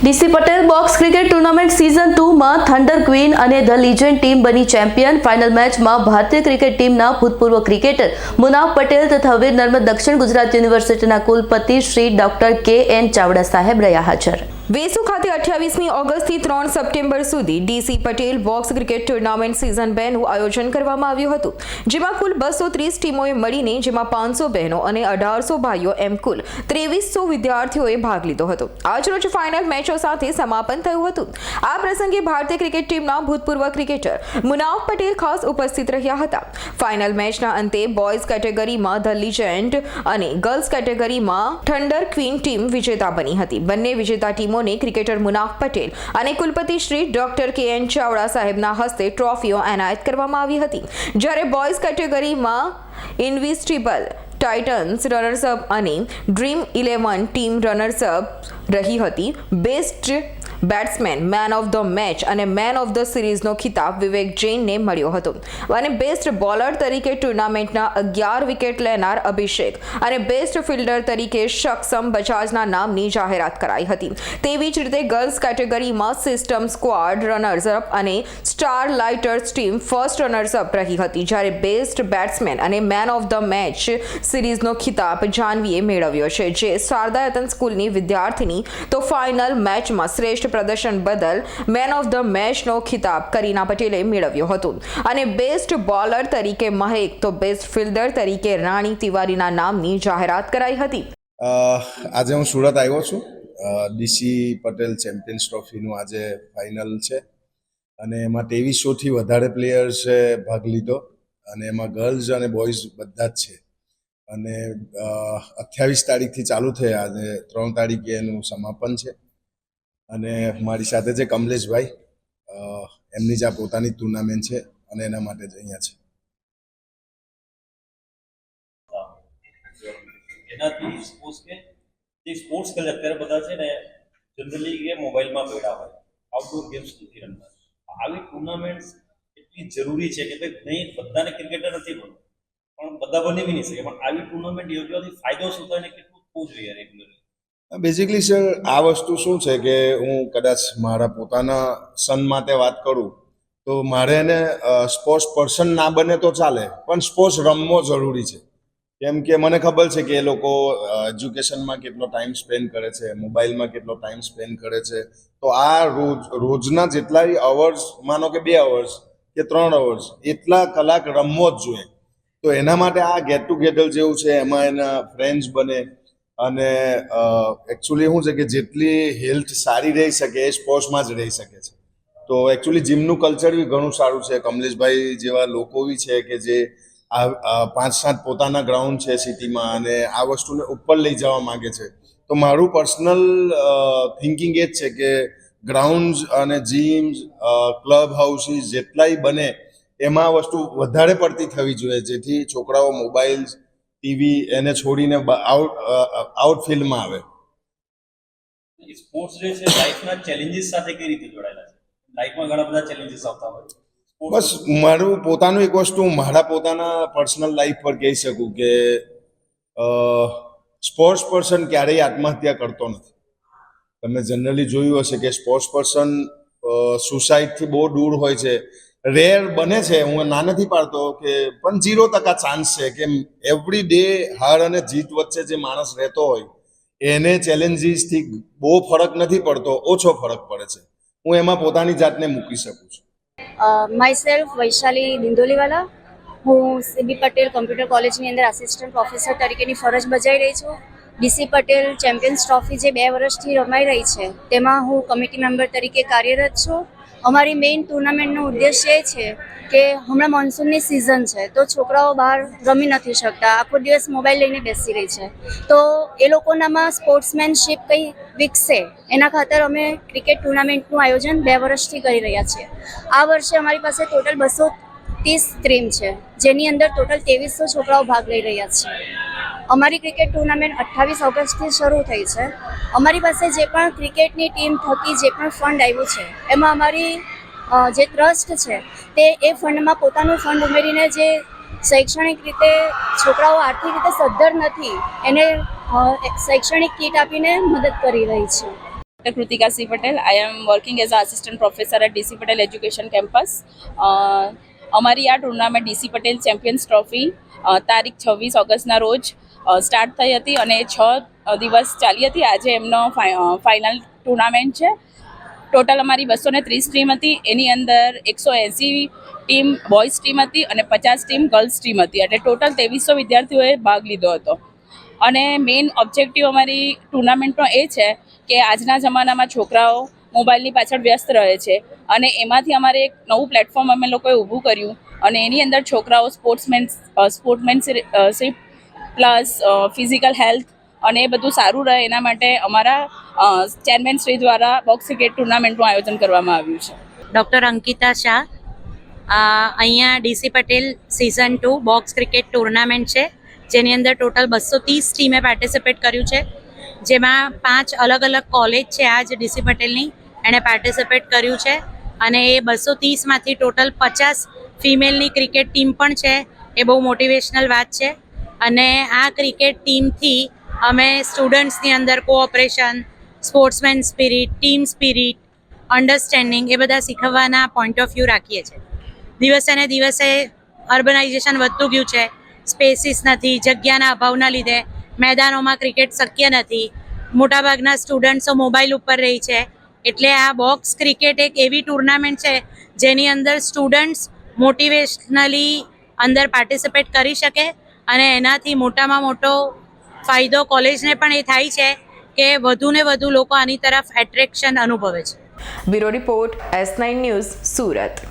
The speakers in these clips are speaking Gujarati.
DC Patel box cricket tournament season ટુમાં thunder queen અને ધ લીજેન્ડ ટીમ બની ચેમ્પિયન. ફાઇનલ મેચમાં ભારતીય ક્રિકેટ ટીમના ભૂતપૂર્વ ક્રિકેટર મુનાફ પટેલ તથા વીર નર્મદ દક્ષિણ ગુજરાત યુનિવર્સિટીના કુલપતિ Shri doctor K N Chavda saheb રહ્યા હાજર. વેસુ ખાતે અઠ્યાવીસમી ઓગસ્ટથી ત્રણ સપ્ટેમ્બર સુધી DC Patel box cricket tournament season બેનું આયોજન કરવામાં આવ્યું હતું, જેમાં કુલ બસો ત્રીસ ટીમોએ મળીને જેમાં પાંચસો બહેનો અને અઢારસો ભાઈઓ એમ કુલ ત્રેવીસો વિદ્યાર્થીઓએ ભાગ લીધો હતો. આજરોજ ફાઇનલ મેચો સાથે સમાપન થયું હતું. આ પ્રસંગે ભારતીય ક્રિકેટ ટીમના ભૂતપૂર્વ ક્રિકેટર મુનાફ પટેલ ખાસ ઉપસ્થિત રહ્યા હતા. ફાઇનલ મેચના અંતે બોયઝ કેટેગરીમાં ધ લિજેન્ડ અને ગર્લ્સ કેટેગરીમાં થંડર ક્વીન ટીમ વિજેતા બની હતી. બંને વિજેતા ટીમોને ક્રિકેટર મુનાફ પટેલ અને કુલપતિ Shri doctor K N Chavda સાહેબના હસ્તે ટ્રોફીઓ એનાયત કરવામાં આવી હતી. જ્યારે બોયઝ કેટેગરીમાં ઇન્વિસ્ટિબલ ટાઇટન્સ રનર્સઅપ અને dream eleven team runners up રહી હતી, best batsman man of the match અને મેન ઓફ ધ સિરીઝનો ખિતાબ વિવેક જૈનને મળ્યો હતો. અને બેસ્ટ બોલર તરીકે ટુર્નામેન્ટના અગિયાર વિકેટ લેનાર અભિષેક અને બેસ્ટ ફિલ્ડર તરીકે સક્ષમ બજાજના નામની જાહેરાત કરાઈ હતી. તેવી જ રીતે ગર્લ્સ કેટેગરીમાં સિસ્ટમ સ્ક્વાડ રનર્સ અપ અને star lighters team first runners up રહી હતી. જ્યારે બેસ્ટ બેટ્સમેન અને મેન ઓફ ધ મેચ સિરીઝનો ખિતાબ જાનવીએ મેળવ્યો છે. જે શારદાયતન સ્કૂલની વિદ્યાર્થીની તો ફાઇનલ મેચમાં શ્રેષ્ઠ પ્રદર્શન બદલ મેન ઓફ ધ મેચનો ખિતાબ કરીના પટેલે મેળવ્યો હતો. અને બેસ્ટ બોલર તરીકે મહેક તો બેસ્ટ ફિલ્ડર તરીકે રાણી તિવારીના નામની જાહેરાત કરાઈ હતી. આજે હું સુરત આવ્યો છું. ડીસી પટેલ ચેમ્પિયન્સ ટ્રોફીનું આજે ફાઇનલ છે. અને એમાં ત્રેવીસોથી વધારે પ્લેયર્સે ભાગ લીધો. અને એમાં ગર્લ્સ અને બોયઝ બધા જ છે. અને અઠ્યાવીસ તારીખથી ચાલુ થયા આજે ત્રણ તારીખે એનું સમાપન છે. અને મારી સાથે છે કમલેશભાઈ. એમની જ આ પોતાની ટુર્નામેન્ટ છે અને એના માટે જ અહીંયા છે. એનાથી સ્પોર્ટ્સ કે, જે સ્પોર્ટ્સ અત્યારે બધા છે ને જનરલી કે મોબાઈલમાં બેઠા હોય. આઉટડોર ગેમ્સ નથી રમતા. આવી ટુર્નામેન્ટ્સ એટલી જરૂરી છે કે ભાઈ નહીં, બધાને ક્રિકેટર નથી બનવું પણ બધા બની બી નહીં શકે. પણ આવી ટુર્નામેન્ટ યોજવાથી ફાયદો શું થાય ને કેટલું થવું જોઈએ રેગ્યુલરલી બેઝિકલી સર આ વસ્તુ શું છે કે હું કદાચ મારા પોતાના સન માટે વાત કરું, તો મારે એને સ્પોર્ટ્સ પર્સન ના બને તો ચાલે, પણ સ્પોર્ટ્સ રમવો જરૂરી છે. કેમ કે મને ખબર છે કે એ લોકો એજ્યુકેશનમાં કેટલો ટાઈમ સ્પેન્ડ કરે છે મોબાઈલમાં કેટલો ટાઈમ સ્પેન્ડ કરે છે. તો આ રોજ, રોજના જેટલાય અવર્સ માનો કે બે અવર્સ કે ત્રણ અવર્સ એટલા કલાક રમવો જ જોઈએ. તો એના માટે આ ગેટ ટુગેધર જેવું છે, એમાં એના ફ્રેન્ડ્સ બને અને એકચ્યુઅલી શું છે કે જેટલી હેલ્થ સારી રહી શકે એ સ્પોર્ટ્સમાં જ રહી શકે છે. તો એકચ્યુઅલી જીમનું કલ્ચર બી ઘણું સારું છે. કમલેશભાઈ જેવા લોકો બી છે કે જે આ પાંચ સાત પોતાના ગ્રાઉન્ડ છે સિટીમાં અને આ વસ્તુને ઉપર લઈ જવા માગે છે. તો મારું પર્સનલ થિંકિંગ એ જ છે કે ગ્રાઉન્ડ્સ અને જીમ્સ ક્લબ હાઉસીસ જેટલાય બને એમાં વસ્તુ વધારે પડતી થવી જોઈએ. જેથી છોકરાઓ મોબાઈલ્સ ટીવી એને છોડીને આઉટ આઉટ ફિલ્ડમાં આવે. સ્પોર્ટ્સ જે છે લાઈફના ચેલેન્જીસ સાથે કઈ રીતે જોડાયેલા છે? લાઈફમાં ઘણા બધા ચેલેન્જીસ આવતા હોય. બસ મારું પોતાનું એક વસ્તુ હું મારા પોતાના પર્સનલ લાઈફ પર કહી શકું કે સ્પોર્ટ્સ પર્સન ક્યારેય આત્મહત્યા કરતો નથી. તમે જનરલી જોયું હશે કે સ્પોર્ટ્સ પર્સન સુસાઇડથી બહુ દૂર હોય છે. રેર બને છે, હું ના નથી પાડતો કે પણ ઝીરો ટકા ચાન્સ છે કે એવરી ડે હાર અને જીત વચ્ચે જે માણસ રહેતો હોય, એને ચેલેન્જીસથી બહુ ફરક નથી પડતો, ઓછો ફરક પડે છે. હું એમાં પોતાની જાતને મૂકી શકું છું. Myself Vaishali Dindoliwala. હું સીબી પટેલ કોમ્પ્યુટર કોલેજની અંદર આસિસ્ટન્ટ પ્રોફેસર તરીકેની ફરજ બજાવી રહી છું. ડીસી પટેલ ચેમ્પિયન્સ ટ્રોફી જે બે વર્ષથી રમાઈ રહી છે, તેમાં હું કમિટી મેમ્બર તરીકે કાર્યરત છું. અમારી મેઇન ટુર્નામેન્ટનો ઉદ્દેશ એ છે કે હમણાં મોન્સૂનની સિઝન છે, તો છોકરાઓ બહાર રમી નથી શકતા. આખો દિવસ મોબાઈલ લઈને બેસી રહી છે. તો એ લોકોનામાં સ્પોર્ટ્સમેનશીપ કંઈ વિકસે, એના ખાતર અમે ક્રિકેટ ટુર્નામેન્ટનું આયોજન બે વર્ષથી કરી રહ્યા છીએ. આ વર્ષે અમારી પાસે ટોટલ બસો ત્રીસ સ્ટ્રીમ છે, જેની અંદર ટોટલ ત્રેવીસો છોકરાઓ ભાગ લઈ રહ્યા છે. અમારી ક્રિકેટ ટુર્નામેન્ટ અઠ્ઠાવીસ ઓગસ્ટથી શરૂ થઈ છે અમારી પાસે જે પણ ક્રિકેટની ટીમ થકી જે પણ ફંડ આવ્યું છે, એમાં અમારી જે ટ્રસ્ટ છે, તે એ ફંડમાં પોતાનું ફંડ ઉમેરીને જે શૈક્ષણિક રીતે છોકરાઓ આર્થિક રીતે સદ્ધર નથી, એને શૈક્ષણિક કીટ આપીને મદદ કરી રહી છે Dr. Kritika C. Patel. I am working as an assistant professor at DC Patel Education Campus. અમારી આ tournament DC Patel champions trophy તારીખ છવ્વીસ ઓગસ્ટના રોજ સ્ટાર્ટ થઈ હતી અને છ દિવસ ચાલી હતી. આજે એમનો ફાઇનલ ટુર્નામેન્ટ છે. ટોટલ અમારી બસો ને ત્રીસ ટીમ હતી. એની અંદર એકસો એંસી ટીમ બોયઝ ટીમ હતી અને પચાસ ટીમ ગર્લ્સ ટીમ હતી. એટલે ટોટલ ત્રેવીસો વિદ્યાર્થીઓએ ભાગ લીધો હતો. અને મેઇન ઓબ્જેક્ટિવ અમારી ટુર્નામેન્ટનો એ છે કે આજના જમાનામાં છોકરાઓ મોબાઈલની પાછળ વ્યસ્ત રહે છે. અને એમાંથી અમારે એક નવું પ્લેટફોર્મ અમે લોકોએ ઊભું કર્યું. અને એની અંદર છોકરાઓ sportsman sportsmanship plus physical health અને એ બધું સારું રહે એના માટે અમારા ચેરમેન શ્રી દ્વારા બોક્સ ક્રિકેટ ટુર્નામેન્ટનું આયોજન કરવામાં આવ્યું છે. ડૉક્ટર અંકિતા શાહ અહીંયા DC Patel season two box cricket tournament છે, જેની અંદર ટોટલ બસો ત્રીસ ટીમે પાર્ટિસિપેટ કર્યું છે, જેમાં પાંચ અલગ અલગ કોલેજ છે આ જ ડીસી પટેલની, એણે પાર્ટિસિપેટ કર્યું છે, અને એ બસો ત્રીસમાંથી ટોટલ પચાસ ફિમેલની ક્રિકેટ ટીમ પણ છે, એ બહુ મોટિવેશનલ વાત છે. અને આ ક્રિકેટ ટીમથી અમે સ્ટુડન્ટ્સની અંદર cooperation sportsman spirit team spirit understanding એ બધા શીખવવાના પોઈન્ટ ઓફ વ્યૂ રાખીએ છીએ. દિવસે ને દિવસે અર્બનાઇઝેશન વધતું ગયું છે. સ્પેસીસ નથી, જગ્યાના અભાવના લીધે મેદાનોમાં ક્રિકેટ શક્ય નથી. મોટાભાગના સ્ટુડન્ટ્સો મોબાઈલ ઉપર રહી છે. એટલે આ બોક્સ ક્રિકેટ એક એવી ટુર્નામેન્ટ છે જેની અંદર સ્ટુડન્ટ્સ મોટિવેશનલી અંદર પાર્ટિસિપેટ કરી શકે અને એનાથી મોટામાં મોટો ફાયદો કોલેજને પણ એ થાય છે કે વધુ ને વધુ લોકો આની તરફ એટ્રેક્શન અનુભવે છે. Bureau report S nine news Surat.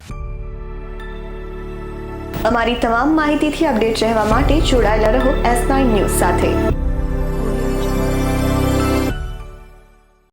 અમારી તમામ માહિતીથી અપડેટ રહેવા માટે જોડાયેલા રહો એસ નાઇન ન્યૂઝ સાથે.